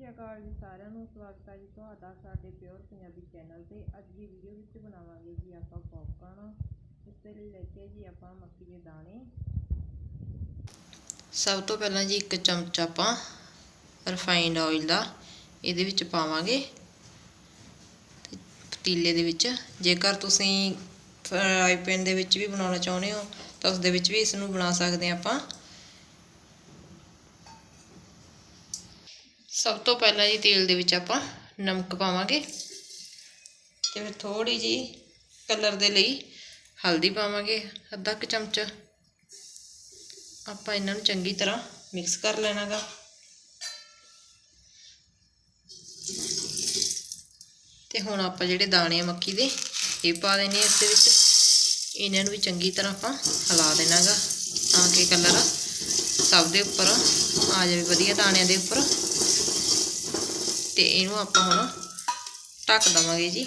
ਸ਼੍ਰੀ ਅਕਾਲ ਜੀ ਸਾਰਿਆਂ ਨੂੰ, ਸਵਾਗਤ ਹੈ ਜੀ ਤੁਹਾਡਾ ਸਾਡੇ ਪਿਓਰ ਪੰਜਾਬੀ ਚੈਨਲ ਤੇ। ਅੱਜ ਦੀ ਵੀਡੀਓ ਵਿੱਚ ਬਣਾਵਾਂਗੇ ਜੀ ਆਪਾਂ ਪੌਪਕਾਰਨ ਇਸ ਦੇ ਲਈ ਲੈ ਕੇ ਜੀ ਆਪਾਂ ਮੱਕੀ ਦੇ ਦਾਣੇ। ਸਭ ਤੋਂ ਪਹਿਲਾਂ ਜੀ ਇੱਕ ਚਮਚਾ ਆਪਾਂ ਰਿਫਾਈਨਡ ਆਇਲ ਦਾ ਇਹਦੇ ਵਿੱਚ ਪਾਵਾਂਗੇ। ਪਤੀਲੇ ਦੇ ਵਿੱਚ, ਜੇਕਰ ਤੁਸੀਂ ਫਰਾਈ ਪੈਨ ਦੇ ਵਿੱਚ ਵੀ ਬਣਾਉਣਾ ਚਾਹੁੰਦੇ ਹੋ, ਤਾਂ ਉਸ ਦੇ ਵਿੱਚ ਵੀ ਇਸ ਨੂੰ ਬਣਾ ਸਕਦੇ ਹਾਂ ਆਪਾਂ। ਸਭ ਤੋਂ ਪਹਿਲਾਂ ਜੀ ਤੇਲ ਦੇ ਵਿੱਚ ਆਪਾਂ ਨਮਕ ਪਾਵਾਂਗੇ ਤੇ ਫਿਰ ਥੋੜੀ ਜੀ ਕਲਰ ਦੇ ਲਈ ਹਲਦੀ ਪਾਵਾਂਗੇ, ਅੱਧਾ ਕੁ ਚਮਚ। ਆਪਾਂ ਇਹਨਾਂ ਨੂੰ ਚੰਗੀ ਤਰ੍ਹਾਂ ਮਿਕਸ ਕਰ ਲੈਣਾਗਾ। ਤੇ ਹੁਣ ਆਪਾਂ ਜਿਹੜੇ ਦਾਣੇ ਆ ਮੱਕੀ ਦੇ, ਇਹ ਪਾ ਦੇਣੇ ਆ ਇਸ ਦੇ ਵਿੱਚ। ਇਹਨਾਂ ਨੂੰ ਵੀ ਚੰਗੀ ਤਰ੍ਹਾਂ ਆਪਾਂ ਹਿਲਾ ਦੇਣਾਗਾ, ਤਾਂ ਕਿ ਕਲਰ ਸਭ ਦੇ ਉੱਪਰ ਆ ਜਾਵੇ, ਵਧੀਆ ਦਾਣਿਆਂ ਦੇ ਉੱਪਰ। ਤੇ ਇਹਨੂੰ ਆਪਾਂ ਹੁਣ ਢੱਕ ਦਵਾਂਗੇ ਜੀ।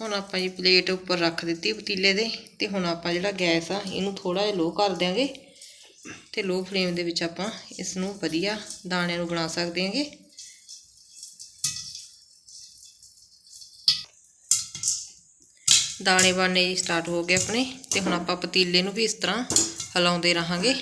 ਹੁਣ ਆਪਾਂ ਜੀ ਪਲੇਟ ਉੱਪਰ ਰੱਖ ਦਿੱਤੀ ਪਤੀਲੇ ਦੇ ਤੇ ਹੁਣ ਆਪਾਂ ਜਿਹੜਾ ਗੈਸ ਆ, ਇਹਨੂੰ ਥੋੜਾ ਜਿਹਾ ਲੋ ਕਰ ਦਿਆਂਗੇ। ਤੇ ਲੋ ਫਲੇਮ ਦੇ ਵਿੱਚ ਆਪਾਂ ਇਸ ਨੂੰ ਵਧੀਆ ਦਾਣਿਆਂ ਨੂੰ ਬਣਾ ਸਕਦੇ ਹਾਂਗੇ ਦਾਣੇ ਬਣਨੇ ਜੀ ਸਟਾਰਟ ਹੋ ਗਏ ਆਪਣੇ ਤੇ ਹੁਣ ਆਪਾਂ ਪਤੀਲੇ ਨੂੰ ਵੀ ਇਸ ਤਰ੍ਹਾਂ ਹਿਲਾਉਂਦੇ ਰਹਾਂਗੇ।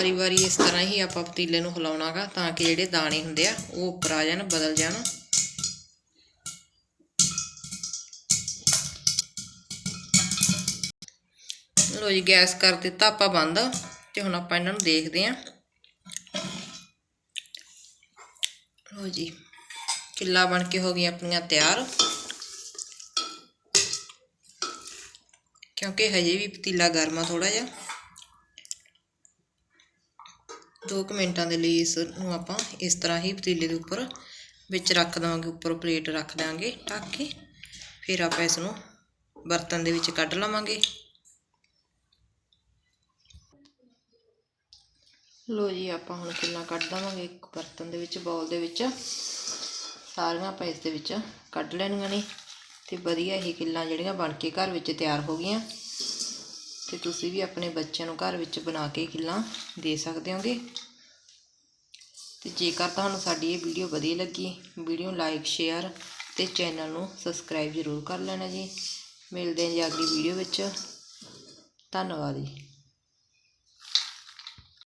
ਵਾਰੀ ਵਾਰੀ ਇਸ ਤਰ੍ਹਾਂ ਹੀ ਆਪਾਂ ਪਤੀਲੇ ਨੂੰ ਹਿਲਾਉਣਾਗਾ ਤਾਂ ਕਿ ਜਿਹੜੇ ਦਾਣੇ ਹੁੰਦੇ ਆ, ਉਹ ਉੱਪਰ ਆ ਜਾਣ, ਬਦਲ ਜਾਣ। ਲੋ ਜੀ, ਗੈਸ ਕਰ ਦਿੱਤਾ ਆਪਾਂ ਬੰਦ ਤੇ ਹੁਣ ਆਪਾਂ ਇਹਨਾਂ ਨੂੰ ਦੇਖਦੇ ਆਂ। ਲੋ ਜੀ, ਕਿੱਲਾ ਬਣ ਕੇ ਹੋ ਗਈਆਂ ਆਪਣੀਆਂ ਤਿਆਰ। ਕਿਉਂਕਿ ਹਜੇ ਵੀ ਪਤੀਲਾ ਗਰਮ ਆ ਥੋੜਾ ਜਿਹਾ। 2 ਮਿੰਟਾਂ ਦੇ ਲਈ ਇਸ ਨੂੰ ਆਪਾਂ ਇਸ ਤਰ੍ਹਾਂ ਹੀ ਪਤੀਲੇ ਦੇ ਉੱਪਰ ਵਿੱਚ ਰੱਖ ਦਵਾਂਗੇ, ਉੱਪਰ ਪਲੇਟ ਰੱਖ ਦਾਂਗੇ ਢੱਕ ਕੇ। ਫਿਰ ਆਪਾਂ ਇਸ ਨੂੰ ਬਰਤਨ ਦੇ ਵਿੱਚ ਕੱਢ ਲਵਾਂਗੇ। ਲੋ ਜੀ, ਆਪਾਂ ਹੁਣ ਕਿੰਨਾ ਕੱਢ ਦਵਾਂਗੇ? ਇੱਕ ਬਰਤਨ ਦੇ ਵਿੱਚ ਬਾਉਲ ਦੇ ਵਿੱਚ। ਸਾਰੀਆਂ ਆਪਾਂ ਇਸ ਦੇ ਵਿੱਚ ਕੱਢ ਲੈਣੀਆਂ ਨੇ। ਤੇ ਵਧੀਆ ਇਹ ਕਿੱਲਾਂ ਜਿਹੜੀਆਂ ਬਣ ਕੇ ਘਰ ਵਿੱਚ ਤਿਆਰ ਹੋ ਗਈਆਂ। ਤੇ ਤੁਸੀਂ ਵੀ ਆਪਣੇ ਬੱਚਿਆਂ ਨੂੰ ਘਰ ਵਿੱਚ ਬਣਾ ਕੇ ਕਿੱਲਾਂ ਦੇ ਸਕਦੇ ਹੋਗੇ। ਤੇ ਜੇਕਰ ਤੁਹਾਨੂੰ ਸਾਡੀ ਇਹ ਵੀਡੀਓ ਵਧੀਆ ਲੱਗੀ, ਵੀਡੀਓ ਲਾਈਕ, ਸ਼ੇਅਰ ਤੇ ਚੈਨਲ ਨੂੰ ਸਬਸਕ੍ਰਾਈਬ ਜ਼ਰੂਰ ਕਰ ਲੈਣਾ ਜੀ। ਮਿਲਦੇ ਹਾਂ ਜੀ ਅਗਲੀ ਵੀਡੀਓ ਵਿੱਚ। ਧੰਨਵਾਦ ਜੀ।